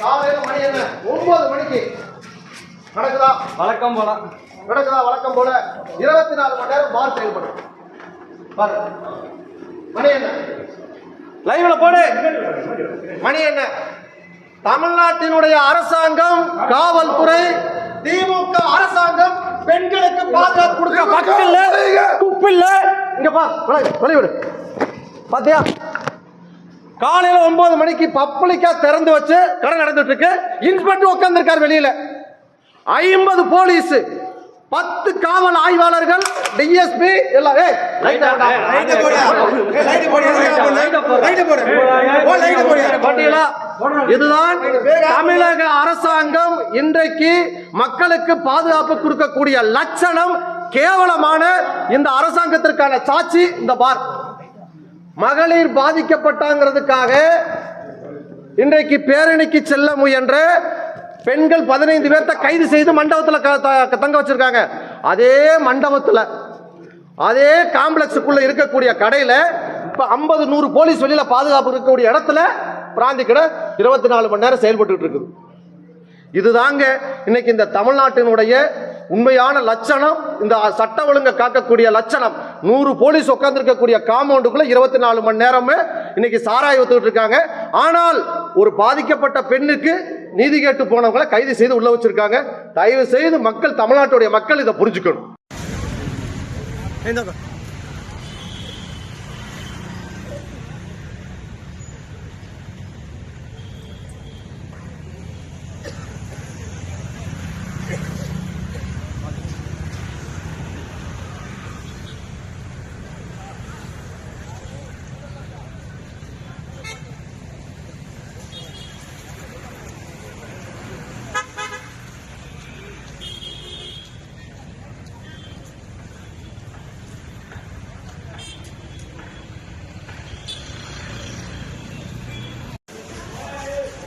காலையில மணி என்ன? ஒன்பது மணிக்கு. நடக்குதா? வழக்கம் போல. நடக்குதா? வழக்கம் போல. இருபத்தி நாலு மணி நேரம் பார் செயல்படும். பாரு. மணி என்ன? லைவ்ல போடு. மணி என்ன? தமிழ்நாட்டினுடைய அரசாங்கம் காவல்துறை திமுக அரசாங்கம் பெண்களுக்கு பாதுகாப்பு கொடுக்க பக்கல்ல குப்பில்ல. இங்க பா வெளிவிடு பாத்தியா? காலையில ஒன்பது மணிக்கு பப்ளிக்கா திறந்து வச்சு கடை நடந்துட்டு இருக்கு இன்ஸ்பெக்டர் உட்கார்ந்திருக்காரு வெளியில. ஐம்பது போலீஸ் பத்து காவல் ஆய்வாளர்கள் டிஎஸ்பி எல்லாம்? இதுதான் தமிழக அரசாங்கம் இன்றைக்கு மக்களுக்கு பாதுகாப்பு கொடுக்கக்கூடிய லட்சணம் கேவலமான இந்த அரசாங்கத்திற்கான சாட்சி இந்த பார். மகளிர் பாதிக்கப்பட்டாங்கிறதுக்காக இன்றைக்கு பேரணிக்கு செல்ல முயன்ற பெண்கள் பதினைந்து பேர்த்த கைது செய்து மண்டபத்தில் க- தங்க வச்சிருக்காங்க. அதே மண்டபத்தில் அதே காம்ப்ளெக்ஸுக்குள்ள இருக்கக்கூடிய கடையில் இப்போ ஐம்பது நூறு போலீஸ் வெளியில் பாதுகாப்பு இருக்கக்கூடிய இடத்துல பிராந்தி கடை இருபத்தி நாலு மணி நேரம் செயல்பட்டு இருக்குது. இதுதாங்க இன்னைக்கு இந்த தமிழ்நாட்டினுடைய உண்மையான லட்சணம் இந்த சட்ட ஒழுங்கை காக்கக்கூடிய லட்சணம். நூறு போலீஸ் உட்காந்துருக்கக்கூடிய காம்பவுண்டுக்குள்ள இருபத்தி நாலு மணி நேரமே இன்னைக்கு சாராய ஒத்துக்கிட்டு இருக்காங்க. ஆனால் ஒரு பாதிக்கப்பட்ட பெண்ணுக்கு நீதி கேட்டு போனவங்களை கைது செய்து உள்ள வச்சிருக்காங்க. தயவு செய்து மக்கள் தமிழ்நாட்டுடைய மக்கள் இதை புரிஞ்சுக்கணும்.